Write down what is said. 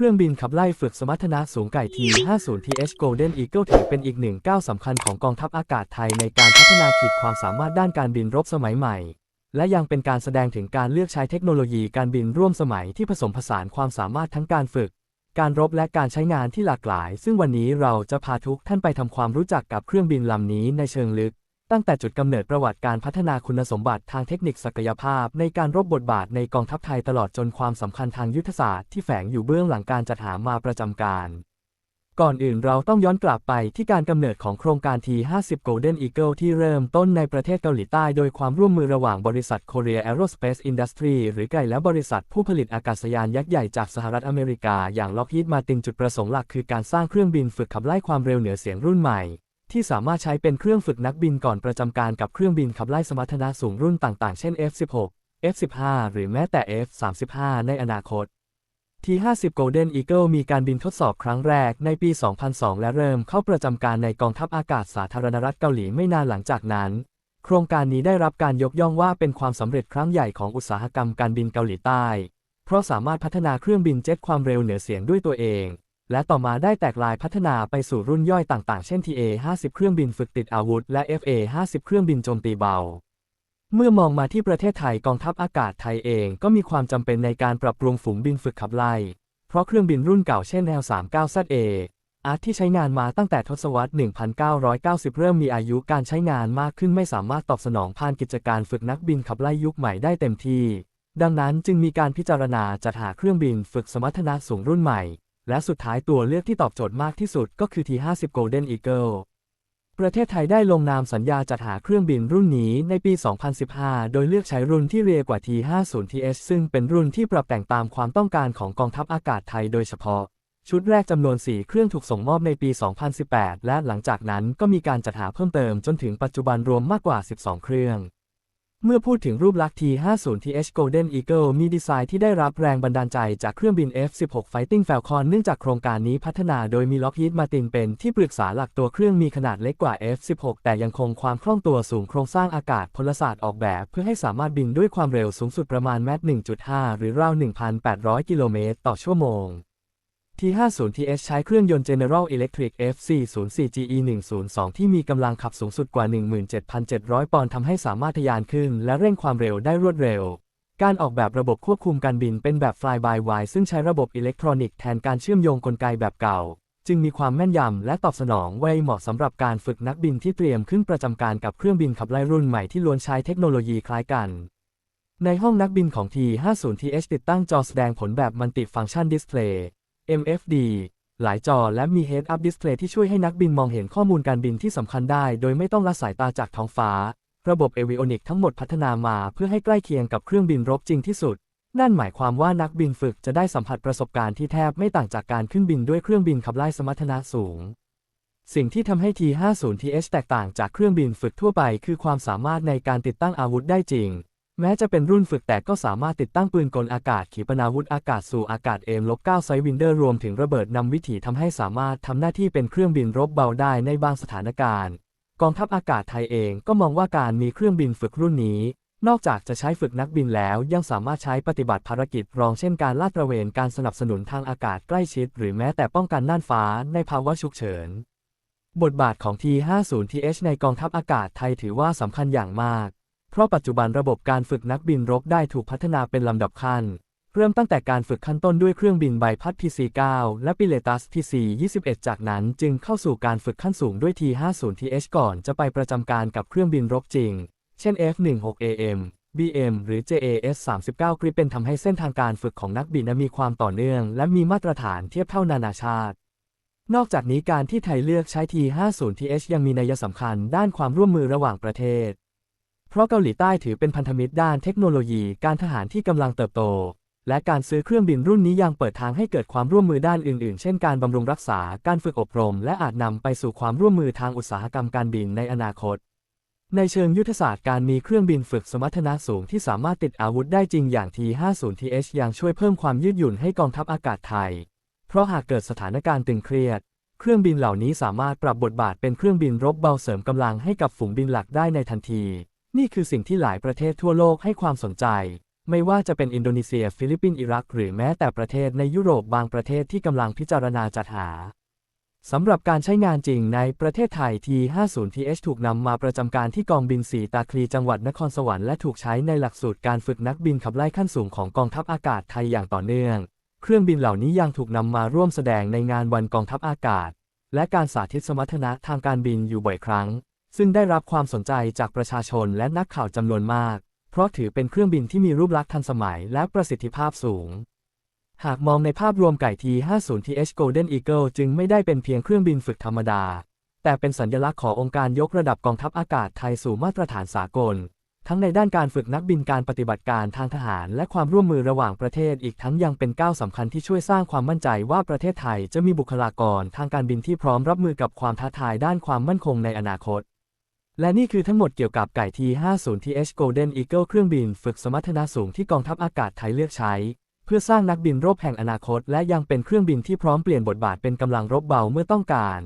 เครื่องบินขับไล่ฝึกสมรรถนะสูงไก่ T-50TH Golden Eagle ถือเป็นอีกหนึ่งก้าวสำคัญของกองทัพอากาศไทยในการพัฒนาขีดความสามารถด้านการบินรบสมัยใหม่ และยังเป็นการแสดงถึงการเลือกใช้เทคโนโลยีการบินร่วมสมัยที่ผสมผสานความสามารถทั้งการฝึก การรบและการใช้งานที่หลากหลาย ซึ่งวันนี้เราจะพาทุกท่านไปทำความรู้จักกับเครื่องบินลำนี้ในเชิงลึก ตั้งแต่จุดกำเนิดประวัติการพัฒนาคุณสมบัติทางเทคนิคศักยภาพ ในการรบบทบาทในกองทัพไทยตลอดจนความสำคัญทางยุทธศาสตร์ที่แฝงอยู่เบื้องหลังการจัดหามาประจำการ ก่อนอื่นเราต้องย้อนกลับไปที่การกำเนิดของโครงการ T50 Golden Eagle ที่เริ่มต้นในประเทศเกาหลีใต้โดยความร่วมมือระหว่างบริษัท Korea Aerospace Industry หรือไก่และบริษัทผู้ผลิตอากาศยานยักษ์ใหญ่จากสหรัฐอเมริกา อย่าง Lockheed Martin จุดประสงค์หลักคือการสร้างเครื่องบินฝึกขับไล่ความเร็วเหนือเสียงรุ่นใหม่ ที่สามารถใช้เป็นเครื่องฝึกนักบินก่อนประจำการกับเครื่องบินขับไล่สมรรถนะสูงรุ่นต่างๆ เช่น F16 F15 หรือแม้แต่ F35 ในอนาคต T50 Golden Eagle มีการบินทดสอบครั้งแรกในปี 2002 และเริ่มเข้าประจำการในกองทัพอากาศสาธารณรัฐเกาหลีไม่นานหลังจากนั้น โครงการนี้ได้รับการยกย่องว่าเป็นความสำเร็จครั้งใหญ่ของอุตสาหกรรมการบินเกาหลีใต้ เพราะสามารถพัฒนาเครื่องบินเจ็ตความเร็วเหนือเสียงด้วยตัวเอง และต่อมาได้แตกลายพัฒนาไปสู่รุ่นย่อยต่างๆ เช่น TA50 เครื่องบินฝึกติดอาวุธ และ FA50 เครื่องบินโจมตีเบา เมื่อมองมาที่ประเทศไทยกองทัพอากาศไทยเองก็มีความจำเป็นในการปรับปรุงฝูงบินฝึกขับไล่ เพราะเครื่องบินรุ่นเก่าเช่น L39ZA อาร์ตที่ใช้งานมาตั้งแต่ทศวรรษ 1990 เริ่มมีอายุการใช้งานมากขึ้นไม่สามารถตอบสนองผ่านกิจการฝึกนักบินขับไล่ยุคใหม่ได้เต็มที่ ดังนั้นจึงมีการพิจารณาจัดหาเครื่องบินฝึกสมรรถนะสูงรุ่นใหม่ และสุดท้ายตัวเลือกที่ตอบโจทย์มากที่สุดก็คือ T50 Golden Eagle ประเทศไทยได้ลงนามสัญญาจัดหาเครื่องบินรุ่นนี้ในปี 2015 โดยเลือกใช้รุ่นที่เรียกว่า T50TH ซึ่งเป็นรุ่นที่ปรับแต่งตามความต้องการของกองทัพอากาศไทยโดยเฉพาะ ชุดแรกจำนวน 4 เครื่องถูกส่งมอบในปี 2018 และหลังจากนั้นก็มีการจัดหาเพิ่มเติมจนถึงปัจจุบันรวมมากกว่า 12 เครื่อง เมื่อพูดถึงรูปลักษณ์ T50TH Golden Eagle มีดีไซน์ที่ได้รับแรงบันดาลใจจากเครื่องบิน F16 Fighting Falcon เนื่องจากโครงการนี้พัฒนาโดยมี Lockheed Martin เป็นที่ปรึกษาหลักตัวเครื่องมีขนาดเล็กกว่า F16 แต่ยังคงความคล่องตัวสูงโครงสร้างอากาศพลศาสตร์ออกแบบ เพื่อให้สามารถบินด้วยความเร็วสูงสุดประมาณแมต1.5 หรือราว 1,800 กิโลเมตรต่อชั่วโมง T50TH ใช้เครื่องยนต์ General Electric F404GE102 ที่มีกำลังขับสูงสุดกว่า 17,700 ปอนด์ทำให้สามารถทะยานขึ้น และเร่งความเร็วได้รวดเร็ว การออกแบบระบบควบคุมการบินเป็นแบบ Fly by Wire ซึ่งใช้ระบบอิเล็กทรอนิกส์แทนการเชื่อมโยงกลไกแบบเก่า จึงมีความแม่นยำและตอบสนองไวเหมาะสำหรับการฝึกนักบินที่เตรียมขึ้นประจำการกับเครื่องบินขับไล่รุ่นใหม่ที่ล้วนใช้เทคโนโลยีคล้ายกันในห้องนักบินของ T50TH ติดตั้งจอแสดงผลแบบ Multi-Function Display MFD หลายจอและมี Head-Up Display ที่ช่วยให้นักบินมองเห็นข้อมูลการบินที่สำคัญได้ โดยไม่ต้องละสายตาจากท้องฟ้า ระบบ Avionics ทั้งหมดพัฒนามาเพื่อให้ใกล้เคียงกับเครื่องบินรบจริงที่สุด นั่นหมายความว่านักบินฝึกจะได้สัมผัสประสบการณ์ที่แทบไม่ต่างจากการขึ้นบินด้วยเครื่องบินขับไล่สมรรถนะสูง สิ่งที่ทำให้ T50TH แตกต่างจากเครื่องบินฝึกทั่วไป คือความสามารถในการติดตั้งอาวุธได้จริง แม้จะเป็นรุ่นฝึกแต่ก็สามารถติดตั้งปืนกลอากาศขีปนาวุธอากาศสู่อากาศเอมลบ9ไซวินเดอร์รวมถึงระเบิดนำวิถีทำให้สามารถทำหน้าที่เป็นเครื่องบินรบเบาได้ในบางสถานการณ์ กองทัพอากาศไทยเองก็มองว่าการมีเครื่องบินฝึกรุ่นนี้ นอกจากจะใช้ฝึกนักบินแล้วยังสามารถใช้ปฏิบัติภารกิจรองเช่นการลาดตระเวนการสนับสนุนทางอากาศใกล้ชิด หรือแม้แต่ป้องกันน่านฟ้าในภาวะฉุกเฉิน บทบาทของ T50TH ในกองทัพอากาศไทยถือว่าสำคัญอย่างมาก ราะปัจจุบันระบบการฝึกนักบินรบได้ถูกพัฒนาเป็นลำดับขั้น เริ่มตั้งแต่การฝึกขั้นต้นด้วยเครื่องบินใบพัด PC-9 และปิเลตัส PC-21 จากนั้นจึงเข้าสู่การฝึกขั้นสูงด้วย T50TH ก่อนจะไปประจำการกับเครื่องบินรบจริง เช่น F16AM BM หรือ JAS-39 กริเป็นทำให้เส้นทางการฝึกของนักบินมีความต่อเนื่อง และมีมาตรฐานเทียบเท่านานาชาติ นอกจากนี้การที่ไทยเลือกใช้ T50TH ยังมีนัยสำคัญด้านความร่วมมือระหว่างประเทศ เพราะเกาหลีใต้ถือเป็นพันธมิตรด้านเทคโนโลยีการทหารที่กำลังเติบโต และการซื้อเครื่องบินรุ่นนี้ยังเปิดทางให้เกิดความร่วมมือด้านอื่นๆ เช่นการบำรุงรักษา การฝึกอบรม และอาจนำไปสู่ความร่วมมือทางอุตสาหกรรมการบินในอนาคต ในเชิงยุทธศาสตร์การมีเครื่องบินฝึกสมรรถนะสูงที่สามารถติดอาวุธได้จริงอย่าง T50TH ยังช่วยเพิ่มความยืดหยุ่นให้กองทัพอากาศไทย เพราะหากเกิดสถานการณ์ตึงเครียดเครื่องบินเหล่านี้สามารถปรับบทบาทเป็นเครื่องบินรบเบาเสริมกำลังให้กับฝูงบินหลักได้ในทันที นี่คือสิ่งที่หลายประเทศทั่วโลกให้ความสนใจ ไม่ว่าจะเป็นอินโดนีเซีย ฟิลิปปินส์อิรัก หรือแม้แต่ประเทศในยุโรปบางประเทศที่กำลังพิจารณาจัดหาสำหรับการใช้งานจริงในประเทศไทย T50TH ถูกนำมาประจำการที่กองบิน4ตาคลีจังหวัดนครสวรรค์และถูกใช้ในหลักสูตรการฝึกนักบินขับไล่ขั้นสูงของกองทัพอากาศไทยอย่างต่อเนื่อง เครื่องบินเหล่านี้ยังถูกนำมาร่วมแสดงในงานวันกองทัพอากาศ และการสาธิตสมรรถนะทางการบินอยู่บ่อยครั้ง ซึ่งได้รับความสนใจจากประชาชนและนักข่าวจำนวนมาก เพราะถือเป็นเครื่องบินที่มีรูปลักษณ์ทันสมัยและประสิทธิภาพสูง หากมองในภาพรวมไก่ T50TH Golden Eagle จึงไม่ได้เป็นเพียงเครื่องบินฝึกธรรมดา แต่เป็นสัญลักษณ์ขององค์การยกระดับกองทัพอากาศไทยสู่มาตรฐานสากล ทั้งในด้านการฝึกนักบินการปฏิบัติการทางทหาร และความร่วมมือระหว่างประเทศอีกทั้งยังเป็นก้าวสำคัญที่ช่วยสร้างความมั่นใจว่าประเทศไทยจะมีบุคลากรทางการบินที่พร้อมรับมือกับความท้าทายด้านความมั่นคงในอนาคต และนี่คือทั้งหมดเกี่ยวกับไก่ T50TH Golden Eagle เครื่องบินฝึกสมรรถนะสูงที่กองทัพอากาศไทยเลือกใช้ เพื่อสร้างนักบินรบแห่งอนาคต และยังเป็นเครื่องบินที่พร้อมเปลี่ยนบทบาทเป็นกำลังรบเบาเมื่อต้องการ